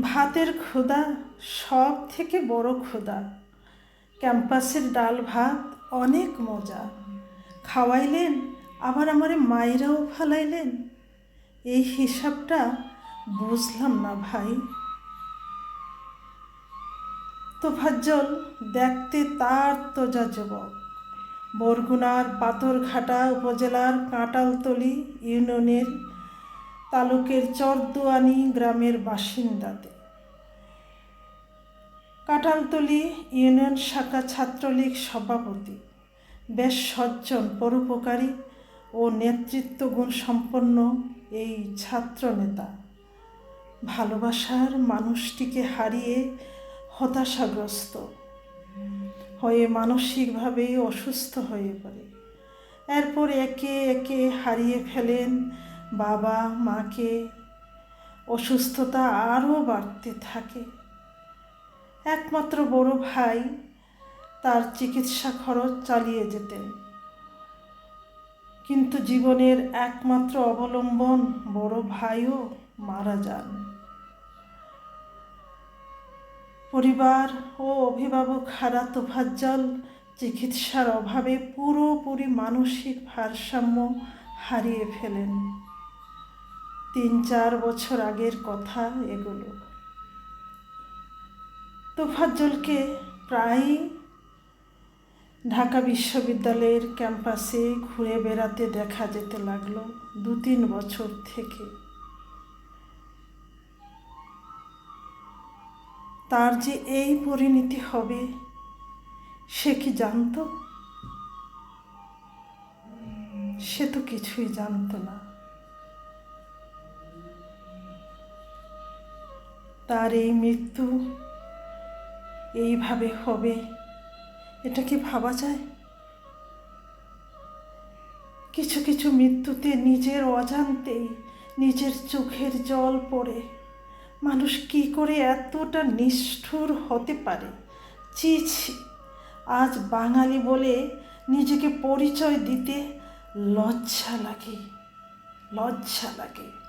ভাতের ক্ষুধা সব থেকে বড় ক্ষুধা ক্যাম্পাসের ডাল ভাত অনেক মজা। খাওয়াইলেন, আবার আমারে মায়েরাও ফালাইলেন। এই হিসাবটা বুঝলাম না ভাই। তোফাজ্জল দেখতে তার তো যা যুবক। বরগুনার পাথরঘাটা উপজেলার কাঁটালতলি ইউনিয়নের তালুকের চরদুয়ানি গ্রামের বাসিন্দাতে। কাঁঠালতলি ইউনিয়ন শাখা ছাত্রলীগ সভাপতি, বেশ সজ্জন, পরোপকারী ও নেতৃত্বগুণ সম্পন্ন এই ছাত্র নেতা ভালোবাসার মানুষটিকে হারিয়ে হতাশাগ্রস্ত হয়ে মানসিকভাবে অসুস্থ হয়ে পড়ে। এরপর একে একে হারিয়ে ফেলেন বাবা, মাকে, অসুস্থতা আরও বাড়তে থাকে। একমাত্র বড় ভাই তার চিকিৎসা খরচ চালিয়ে যেতেন। কিন্তু জীবনের একমাত্র অবলম্বন বড় ভাইও মারা যান। পরিবার ও অভিভাবক হারা তোফাজ্জল চিকিৎসার অভাবে পুরোপুরি মানসিক ভারসাম্য হারিয়ে ফেলেন। তিন চার বছর আগের কথা এগুলো। তোফাজ্জলকে প্রায়ই ঢাকা বিশ্ববিদ্যালয়ের ক্যাম্পাসে ঘুরে বেড়াতে দেখা যেতে লাগল দু তিন বছর থেকে। তার যে এই পরিণতি হবে, সে কি জানতো? সে তো কিছুই জানতো না। তার এই মৃত্যু। এইভাবে হবে। এটা কি ভাবা যায়? কিছু কিছু মৃত্যুতে নিজের অজান্তেই নিজের চোখের জল পড়ে। মানুষ কি করে এতটা নিষ্ঠুর হতে পারে? ছি ছি আজ বাঙালি বলে নিজেকে পরিচয় দিতে লজ্জা লাগে লজ্জা লাগে।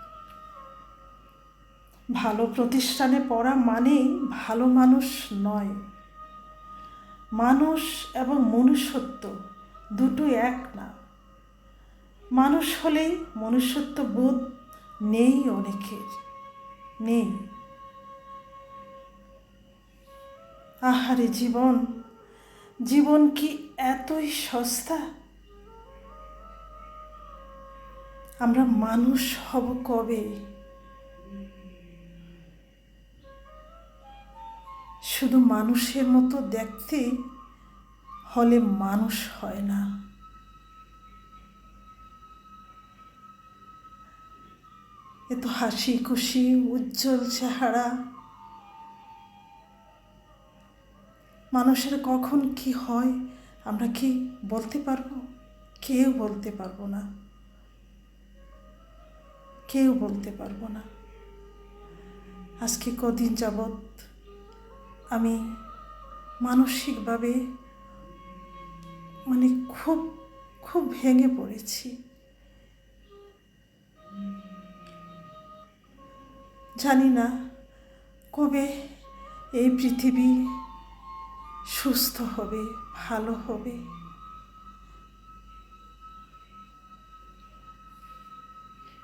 ভালো প্রতিষ্ঠানে পড়া মানেই ভালো মানুষ নয়। মানুষ এবং মনুষ্যত্ব দুটো এক না। মানুষ হলেই মনুষ্যত্ব বোধ নেই অনেকের, নেই। আহারে জীবন জীবন কি এতই সস্তা? আমরা মানুষ হব কবে? শুধু মানুষের মতো দেখতে হলে মানুষ হয় না। এত হাসি খুশি উজ্জ্বল চেহারা। মানুষের কখন কি হয়, আমরা কি বলতে পারব? কেউ বলতে পারব না। কেউ বলতে পারব না। আজকে কদিন যাবৎ আমি মানসিকভাবে মানে খুব খুব ভেঙে পড়েছি। জানি না কবে এই পৃথিবী সুস্থ হবে, ভালো হবে।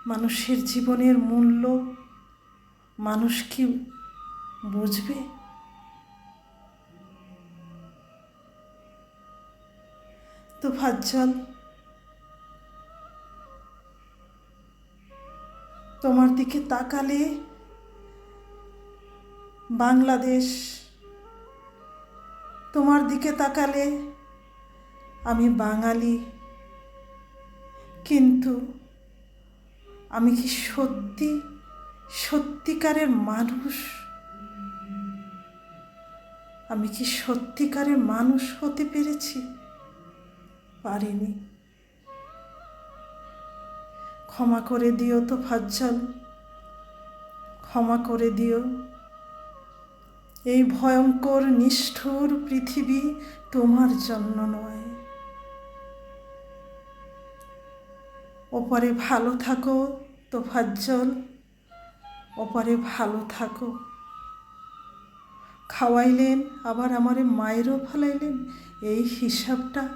মানুষের জীবনের মূল্য মানুষ কি বুঝবে? তো ভাজ্জল তোমার দিকে তাকালে বাংলাদেশ। তোমার দিকে তাকালে আমি বাঙালি। কিন্তু আমি কি সত্যি, সত্যিকারের মানুষ? আমি কি সত্যিকারের মানুষ হতে পেরেছি? পারিনি। ক্ষমা করে দিও তো ফাজ্জাল। ক্ষমা করে দিও। এই ভয়ঙ্কর, নিষ্ঠুর পৃথিবী তোমার জন্য নয়। ওপরে ভালো থাকো তো ফাজ্জল, ওপরে ভালো থাকো। খাওয়াইলেন, আবার আমারে মায়েরও ফালাইলেন, এই হিসাবটা